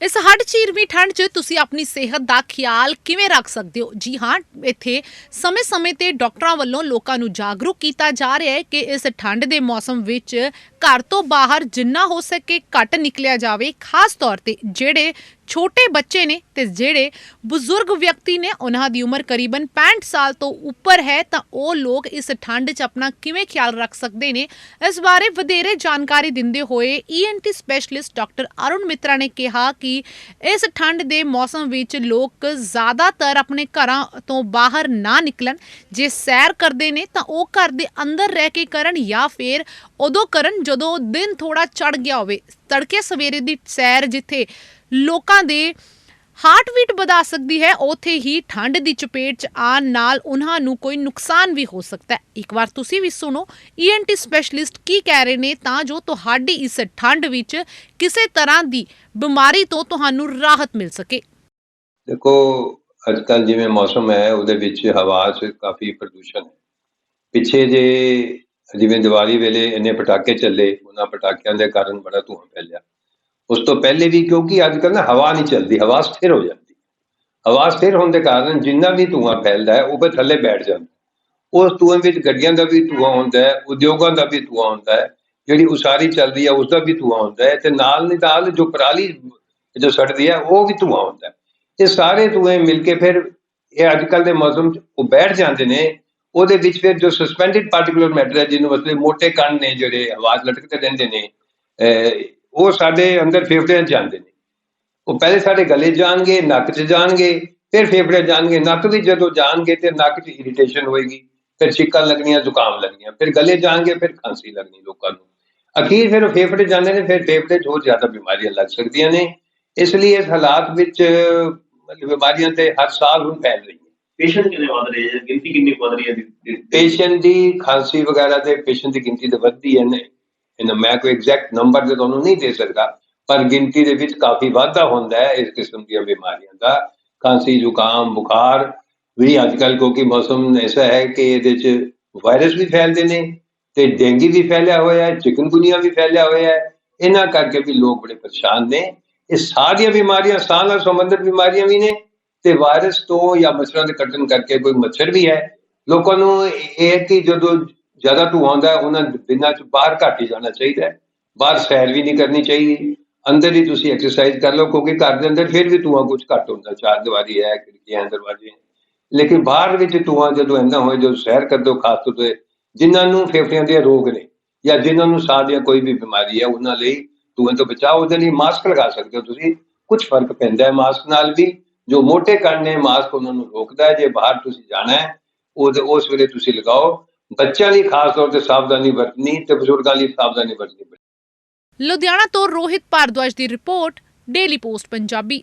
ਇਸ ਹੱਡ ਚੀਰਵੀਂ ਠੰਡ 'ਚ ਤੁਸੀਂ ਆਪਣੀ ਸਿਹਤ ਦਾ ਖਿਆਲ ਕਿਵੇਂ ਰੱਖ ਸਕਦੇ ਹੋ? ਜੀ ਹਾਂ, ਇੱਥੇ ਸਮੇਂ-ਸਮੇਂ ਤੇ ਡਾਕਟਰਾਂ ਵੱਲੋਂ ਲੋਕਾਂ ਨੂੰ ਜਾਗਰੂਕ ਕੀਤਾ ਜਾ ਰਿਹਾ ਹੈ ਕਿ ਇਸ ਠੰਡ ਦੇ ਮੌਸਮ ਵਿੱਚ ਘਰ ਤੋਂ ਬਾਹਰ ਜਿੰਨਾ ਹੋ ਸਕੇ ਘੱਟ ਨਿਕਲਿਆ ਜਾਵੇ, ਖਾਸ ਤੌਰ ਤੇ ਜਿਹੜੇ ਛੋਟੇ ਬੱਚੇ ਨੇ ਤੇ ਜਿਹੜੇ ਬਜ਼ੁਰਗ ਵਿਅਕਤੀ ਨੇ, ਉਹਨਾਂ ਦੀ ਉਮਰ ਕਰੀਬਨ 65 ਸਾਲ ਤੋਂ ਉੱਪਰ ਹੈ, ਤਾਂ ਉਹ ਲੋਕ ਇਸ ਠੰਡ 'ਚ ਆਪਣਾ ਕਿਵੇਂ ਖਿਆਲ ਰੱਖ ਸਕਦੇ ਨੇ? ਇਸ ਬਾਰੇ ਵਧੇਰੇ ਜਾਣਕਾਰੀ ਦਿੰਦੇ ਹੋਏ ਈਐਨਟੀ ਸਪੈਸ਼ਲਿਸਟ ਡਾਕਟਰ ਅਰੁਣ ਮਿੱਤਰਾ ਨੇ ਕਿਹਾ ਕਿ ਇਸ ਠੰਡ ਦੇ ਮੌਸਮ ਵਿੱਚ ਲੋਕ ਜ਼ਿਆਦਾਤਰ ਆਪਣੇ ਘਰਾਂ ਤੋਂ ਬਾਹਰ ਨਾ ਨਿਕਲਣ। ਜੇ ਸੈਰ ਕਰਦੇ ਨੇ, ਤਾਂ ਉਹ ਘਰ ਦੇ ਅੰਦਰ ਰਹਿ ਕੇ ਕਰਨ ਜਾਂ ਫਿਰ ਉਦੋਂ ਕਰਨ ਜਦੋਂ ਦਿਨ ਥੋੜਾ ਚੜ ਗਿਆ ਹੋਵੇ। ਤੜਕੇ ਸਵੇਰੇ ਦੀ ਸੈਰ ਜਿੱਥੇ ਲੋਕਾਂ ਦੇ ਹਾਰਟ ਬੀਟ ਵਧਾ ਸਕਦੀ ਹੈ, ਉਥੇ ਹੀ ਠੰਡ ਦੀ ਚਪੇਟ 'ਚ ਆਉਣ ਨਾਲ ਉਹਨਾਂ ਨੂੰ ਕੋਈ ਨੁਕਸਾਨ ਵੀ ਹੋ ਸਕਦਾ ਹੈ। ਇੱਕ ਵਾਰ ਤੁਸੀਂ ਵੀ ਸੁਣੋ ਈਐਨਟੀ ਸਪੈਸ਼ਲਿਸਟ ਕੀ ਕਹਿ ਰਹੇ ਨੇ, ਤਾਂ ਜੋ ਤੁਹਾਡੀ ਇਸ ਠੰਡ ਵਿੱਚ ਕਿਸੇ ਤਰ੍ਹਾਂ ਦੀ ਬਿਮਾਰੀ ਤੋਂ ਤੁਹਾਨੂੰ ਰਾਹਤ ਮਿਲ ਸਕੇ। ਦੇਖੋ ਅੱਜ ਕੱਲ ਜਿਵੇਂ ਮੌਸਮ ਹੈ, ਉਹਦੇ ਵਿੱਚ ਹਵਾ 'ਚ ਕਾਫੀ ਪ੍ਰਦੂਸ਼ਣ ਹੈ। ਪਿੱਛੇ ਜੇ ਜਿਵੇਂ ਦੀਵਾਲੀ ਵੇਲੇ ਇੰਨੇ ਪਟਾਕੇ ਚੱਲੇ, ਉਹਨਾਂ ਪਟਾਕਿਆਂ ਦੇ ਕਾਰਨ ਬੜਾ ਧੂਆਂ ਫੈਲਿਆ। ਤੋਂ ਪਹਿਲੇ ਵੀ, ਕਿਉਂਕਿ ਅੱਜ ਕੱਲ੍ਹ ਨਾ ਹਵਾ ਨਹੀਂ ਚੱਲਦੀ, ਹਵਾ ਸਥਿਰ ਹੋ ਜਾਂਦੀ। ਹਵਾ ਸਥਿਰ ਹੋਣ ਦੇ ਕਾਰਨ ਜਿੰਨਾ ਵੀ ਧੂਆਂ ਫੈਲਦਾ ਹੈ, ਉਹ ਫਿਰ ਥੱਲੇ ਬੈਠ ਜਾਂਦਾ। ਉਸ ਧੂਏ ਵਿੱਚ ਗੱਡੀਆਂ ਦਾ ਵੀ ਧੂਆਂ ਹੁੰਦਾ ਹੈ, ਉਦਯੋਗਾਂ ਦਾ ਵੀ ਧੂਆਂ ਹੁੰਦਾ ਹੈ, ਜਿਹੜੀ ਉਸਾਰੀ ਚੱਲਦੀ ਹੈ ਉਸ ਦਾ ਵੀ ਧੂਆਂ ਹੁੰਦਾ ਹੈ। ਤੇ ਨਾਲ ਦੀ ਜੋ ਪਰਾਲੀ ਜੋ ਸੜਦੀ ਹੈ, ਉਹ ਵੀ ਧੂਆਂ ਹੁੰਦਾ ਹੈ। ਇਹ ਸਾਰੇ ਧੂਏ ਮਿਲ ਕੇ ਫਿਰ ਇਹ ਅੱਜ ਕੱਲ ਦੇ ਮੌਸਮ 'ਚ ਉਹ ਬੈਠ ਜਾਂਦੇ ਨੇ। ਉਹਦੇ ਵਿੱਚ ਫਿਰ ਜੋ ਸਸਪੈਂਡਡ ਪਾਰਟਿਕੂਲਰ ਮੈਟਰ ਹੈ, ਜਿਹਨੂੰ ਮਤਲਬ ਮੋٹے ਕਣ ਨੇ ਜਿਹੜੇ ਆਵਾਜ਼ ਲਟਕਦੇ ਰਹਿੰਦੇ ਨੇ, ਅਹ ਉਹ ਸਾਡੇ ਅੰਦਰ ਫੇਫੜਿਆਂ 'ਚ ਜਾਂਦੇ ਨੇ। ਉਹ ਪਹਿਲੇ ਸਾਡੇ ਗਲੇ ਜਾਣਗੇ ਨੱਕ 'ਚ ਜਾਣਗੇ ਫਿਰ ਫੇਫੜੇ ਜਾਣਗੇ। ਨੱਕ ਵਿੱਚ ਜਦੋਂ ਜਾਣਗੇ ਤੇ ਨੱਕ 'ਚ ਇਰੀਟੇਸ਼ਨ ਹੋਏਗੀ ਫਿਰ ਛਿੱਕਾਂ ਲੱਗਣੀਆਂ ਜ਼ੁਕਾਮ ਲੱਗਣੀਆਂ ਫਿਰ ਗਲੇ ਜਾਣਗੇ ਫਿਰ ਖਾਂਸੀ ਲੱਗਣੀ ਲੋਕਾਂ ਨੂੰ। ਅਖੀਰ ਫਿਰ ਫੇਫੜੇ ਜਾਂਦੇ ਨੇ ਫਿਰ ਫੇਫੜੇ 'ਚ ਹੋਰ ਜ਼ਿਆਦਾ ਬਿਮਾਰੀਆਂ ਲੱਗ ਸਕਦੀਆਂ ਨੇ। ਇਸ ਲਈ ਇਸ ਹਾਲਾਤ ਵਿੱਚ ਮਤਲਬ ਬਿਮਾਰੀਆਂ ਤੇ ਹਰ ਸਾਲ ਹੁਣ ਫੈਲ ਰਹੀਆਂ। ਪੇਸ਼ੈਂਟ ਕਿੰਨੇ ਵਧ ਰਹੇ ਹੈ ਗਿਣਤੀ ਕਿੰਨੀ ਵਧ ਰਹੀ ਹੈ? ਪੇਸ਼ੈਂਟ ਦੀ ਖਾਂਸੀ ਵਗੈਰਾ ਦੇ ਪੇਸ਼ੈਂਟ ਦੀ ਗਿਣਤੀ ਤਾਂ ਵੱਧਦੀ ਹੈ ਨੇ ਇਹਨਾਂ ਮੈਂ ਕੋਈ ਐਗਜ਼ੈਕਟ ਨੰਬਰ ਤੇ ਤੁਹਾਨੂੰ ਨਹੀਂ ਦੇ ਸਕਦਾ, ਪਰ ਗਿਣਤੀ ਦੇ ਵਿੱਚ ਕਾਫੀ ਵਾਧਾ ਹੁੰਦਾ ਹੈ ਇਸ ਕਿਸਮ ਦੀਆਂ ਬਿਮਾਰੀਆਂ ਦਾ। ਖਾਂਸੀ, ਜ਼ੁਕਾਮ, ਬੁਖਾਰ ਵੀ ਅੱਜ ਕੱਲ ਕਿਉਂਕਿ ਮੌਸਮ ਐਸਾ ਹੈ ਕਿ ਇਹਦੇ ਚ ਵਾਇਰਸ ਵੀ ਫੈਲਦੇ ਨੇ ਤੇ ਡੇਂਗੀ ਵੀ ਫੈਲਿਆ ਹੋਇਆ ਹੈ, ਚਿਕਨਗੁਨੀਆ ਵੀ ਫੈਲਿਆ ਹੋਇਆ ਹੈ। ਇਹਨਾਂ ਕਰਕੇ ਵੀ ਲੋਕ ਬੜੇ ਪਰੇਸ਼ਾਨ ਨੇ। ਇਹ ਸਾਰੀਆਂ ਬਿਮਾਰੀਆਂ, ਸਾਹ ਨਾਲ ਸੰਬੰਧਿਤ ਬਿਮਾਰੀਆਂ ਵੀ ਨੇ ਤੇ ਵਾਇਰਸ ਤੋਂ ਜਾਂ ਮੱਛਰਾਂ ਦੇ ਕੱਟਣ ਕਰਕੇ ਕੋਈ ਮੱਛਰ ਵੀ ਹੈ। ਲੋਕਾਂ ਨੂੰ ਇਹ ਕਿ ਜਦੋਂ ਜ਼ਿਆਦਾ ਧੂਆਂ ਉਹਨਾਂ ਦਿਨਾਂ ਚ ਬਾਹਰ ਘੱਟ ਹੀ ਜਾਣਾ ਚਾਹੀਦਾ ਹੈ। ਬਾਹਰ ਸੈਰ ਵੀ ਨਹੀਂ ਕਰਨੀ ਚਾਹੀਦੀ। ਅੰਦਰ ਹੀ ਤੁਸੀਂ ਐਕਸਰਸਾਈਜ਼ ਕਰ ਲਓ, ਕਿਉਂਕਿ ਘਰ ਦੇ ਅੰਦਰ ਫਿਰ ਵੀ ਧੂਆਂ ਕੁਝ ਘੱਟ ਹੁੰਦਾ। ਚਾਰ ਦੀਵਾਰੀ ਹੈ, ਖਿੜਕੀਆਂ, ਦਰਵਾਜ਼ੇ। ਲੇਕਿਨ ਬਾਹਰ ਵਿੱਚ ਧੂਆਂ ਜਦੋਂ ਇੰਨਾ ਹੋਏ, ਜਦੋਂ ਸੈਰ ਕਰਦੇ ਹੋ ਖਾਸ ਤੌਰ ਤੇ ਜਿਨ੍ਹਾਂ ਨੂੰ ਫੇਫੜਿਆਂ ਦੇ ਰੋਗ ਨੇ ਜਾਂ ਜਿਨ੍ਹਾਂ ਨੂੰ ਸਾਹ ਦੀਆਂ ਕੋਈ ਵੀ ਬਿਮਾਰੀ ਹੈ, ਉਹਨਾਂ ਲਈ ਧੂਆਂ ਤੋਂ ਬਚਾਓ। ਉਹਦੇ ਲਈ ਮਾਸਕ ਲਗਾ ਸਕਦੇ ਹੋ ਤੁਸੀਂ। ਕੁਝ ਫ਼ਰਕ ਪੈਂਦਾ ਹੈ ਮਾਸਕ ਨਾਲ ਵੀ। ਜੋ ਮੋٹے ਕਣ ਨੇ ਮਾਸਕ ਉਹਨਾਂ ਨੂੰ ਰੋਕਦਾ ਹੈ। ਜੇ ਬਾਹਰ ਤੁਸੀਂ ਜਾਣਾ ਹੈ ਉਹਦੇ ਉਸ ਵੇਲੇ ਤੁਸੀਂ ਲਗਾਓ। ਬੱਚਿਆਂ ਲਈ ਖਾਸ ਤੌਰ ਤੇ ਸਾਵਧਾਨੀ ਵਰਤਣੀ, ਤੇ ਬਜ਼ੁਰਗਾਂ ਲਈ ਸਾਵਧਾਨੀ ਵਰਤਣੀ। ਲੁਧਿਆਣਾ ਤੋਂ ਰੋਹਿਤ ਭਾਰਦਵਾਜ ਦੀ ਰਿਪੋਰਟ, ਡੇਲੀ ਪੋਸਟ ਪੰਜਾਬੀ।